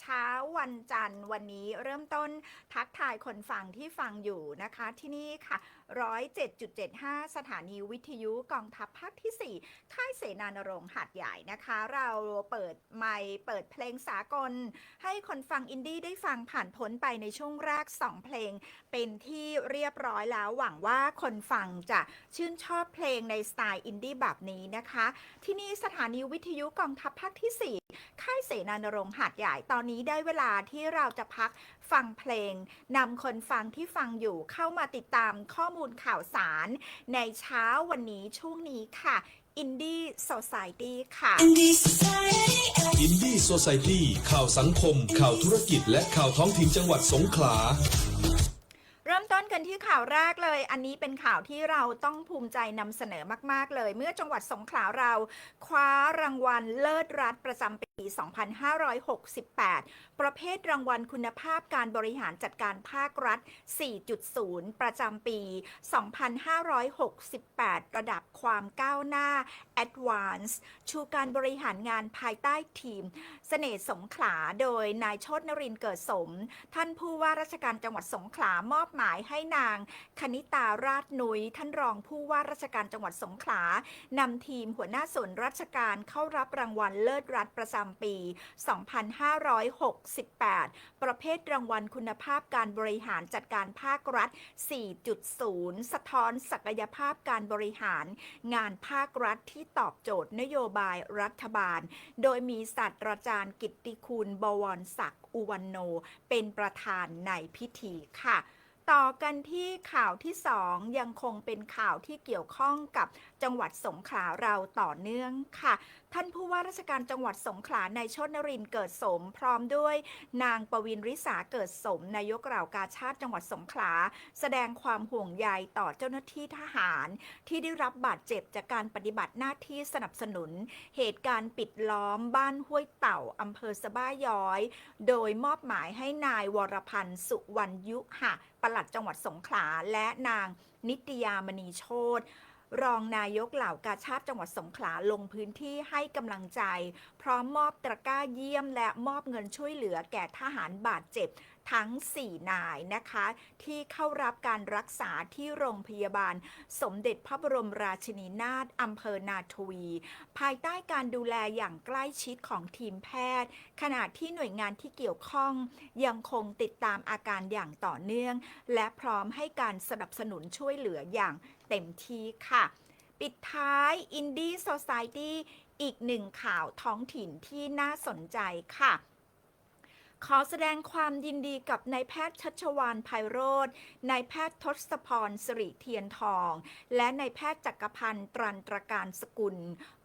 เช้า วันจันทร์วันนี้เริ่มต้นทักทายคนฟังที่ฟังอยู่นะคะ ที่นี่ค่ะ 107.75 สถานีวิทยุกองทัพภาคที่ 4 ค่ายเสนานรงค์หัดใหญ่นะคะ เราเปิดไมค์เปิดเพลงสากล ให้คนฟังอินดี้ได้ฟังผ่านพ้นไปในช่วงแรก 2 เพลง เป็นที่เรียบร้อยแล้วหวังว่าคนฟังจะชื่นชอบเพลงในสไตล์อินดี้แบบนี้นะคะ ที่นี่สถานีวิทยุกองทัพภาคที่ 4 ค่ายเสนานรงค์หาดใหญ่ตอนนี้ได้เวลาที่เราจะพักฟังเพลงนำคนฟังที่ฟังอยู่เข้ามาติดตามข้อมูลข่าวสาร ในเช้าวันนี้ช่วงนี้ค่ะ Indie Society ค่ะ Indie Society อินดี้โซ i ตี้ข่าวสังคม ข่าวธุรกิจและข่าวท้องถิ่นจังหวัดสงขลาเริ่มต้น กันที่ข่าวแรกเลย อันนี้เป็นข่าวที่เราต้องภูมิใจนำเสนอมาก ๆ เลย เมื่อจังหวัดสงขลาเรา คว้ารางวัลเลิศรัฐประจำปี 2568 ประเภทรางวัลคุณภาพการบริหารจัดการภาครัฐ 4.0 ประจำปี 2568 ระดับความก้าวหน้า Advance ชูการบริหารงานภายใต้ทีมเสน่ห์สงขลาโดยนายโชตนรินเกิดสม ท่านผู้ว่าราชการจังหวัดสงขลามอบหมายให้นางคณิตาราชนุย ท่านรองผู้ว่าราชการจังหวัดสงขลานำทีมหัวหน้าส่วนราชการเข้ารับรางวัลเลิศรัฐประจำปี 2568 ประเภทรางวัลคุณภาพการบริหารจัดการภาครัฐ 4.0 สะท้อนศักยภาพการบริหารงานภาครัฐที่ตอบโจทย์นโยบายรัฐบาล โดยมีศาสตราจารย์กิตติคุณบวรศักดิ์อุวันโน เป็นประธานในพิธีค่ะ ต่อกันที่ข่าวที่ 2 ยังคงเป็นข่าวที่เกี่ยวข้องกับจังหวัดสงขลาเราต่อเนื่องค่ะ ท่านผู้ว่าราชการจังหวัดสงขลานายชนรินเกิดสม พร้อมด้วย นางปวินริษาเกิดสมนายกเหล่ากาชาติจังหวัดสงขลา แสดงความห่วงใยต่อเจ้าหน้าที่ทหาร ที่ได้รับบาดเจ็บจากการปฏิบัติหน้าที่สนับสนุน เหตุการณ์ปิดล้อมบ้านห้วยเต่าอำเภอสะบ้าย้อย โดยมอบหมายให้นายวรพันธ์สุวรรณยุหะปลัดจังหวัดสงขลาและนางนิตยามณีโชต รองนายกเหล่ากาชาติจังหวัดสงขลาลงพื้นที่ให้กำลังใจ พร้อมมอบตะกร้าเยี่ยมและมอบเงินช่วยเหลือแก่ทหารบาดเจ็บทั้ง 4 นายนะคะ ที่เข้ารับการรักษาที่โรงพยาบาล สมเด็จพระบรมราชินีนาถอำเภอนาทวี ภายใต้การดูแลอย่างใกล้ชิดของทีมแพทย์ ขณะที่หน่วยงานที่เกี่ยวข้อง ยังคงติดตามอาการอย่างต่อเนื่อง และพร้อมให้การสนับสนุนช่วยเหลืออย่าง เต็มที่ค่ะ ปิดท้าย Indie Society อีกหนึ่งข่าวท้องถิ่นที่น่าสนใจค่ะขอแสดงความยินดีกับนายแพทย์ชัชวานไพโรธนายแพทย์ทศพรสิริเทียนทอง และนายแพทย์จักรพันธ์ตรันตรการสกุล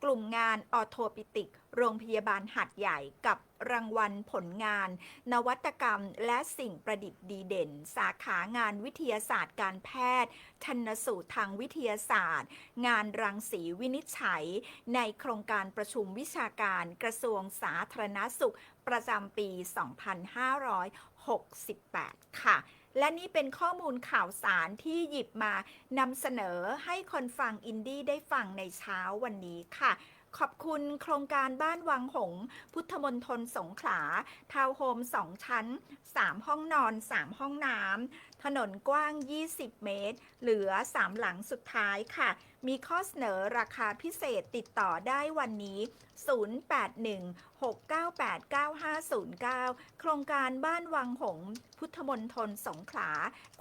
กลุ่มงานออโทปิติก โรงพยาบาลหัดใหญ่กับรางวัลผลงาน นวัตกรรม และสิ่งประดิษฐ์ดีเด่น สาขางานวิทยาศาสตร์การแพทย์ ชันสูตรทางวิทยาศาสตร์ งานรังสีวินิจฉัย ในโครงการประชุมวิชาการกระทรวงสาธารณสุขประจำปี 2568 ค่ะ และนี่เป็นข้อมูลข่าวสารที่หยิบมานำเสนอให้คนฟังอินดี้ได้ฟังในเช้าวันนี้ค่ะขอบคุณโครงการบ้านวังหง พุทธมนทนสงขลา ทาวน์โฮม 2 ชั้น 3 ห้องนอน 3 ห้องน้ำ ถนนกว้าง 20 เมตร เหลือ 3 หลังสุดท้ายค่ะ มีข้อเสนอราคาพิเศษติดต่อได้วันนี้ 0816989509 โครงการบ้านวังหงส์พุทธมนทนสงขลา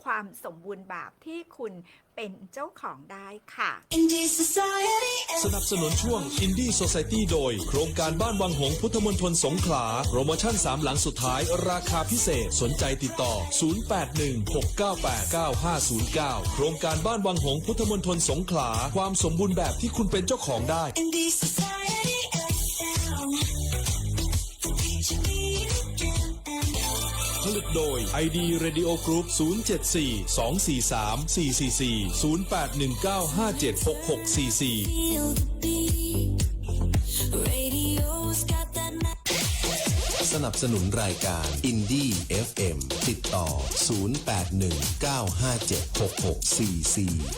ความสมบูรณ์แบบที่คุณ เป็นเจ้าของได้ค่ะ Indie Society สนับสนุนช่วง Indie Society โดย โครงการบ้านวังหงส์พุทธมณฑลสงขลา โปรโมชั่น 3 หลังสุดท้าย ราคาพิเศษ สนใจติดต่อ 0816989509 โครงการบ้านวังหงส์พุทธมณฑลสงขลา ความสมบูรณ์แบบที่คุณเป็นเจ้าของได้ Indie Society ผลิตโดย ID Radio Group 074 243 444 0819576644 สนับสนุนรายการ i n d i e FM ติดต่อ 0819576644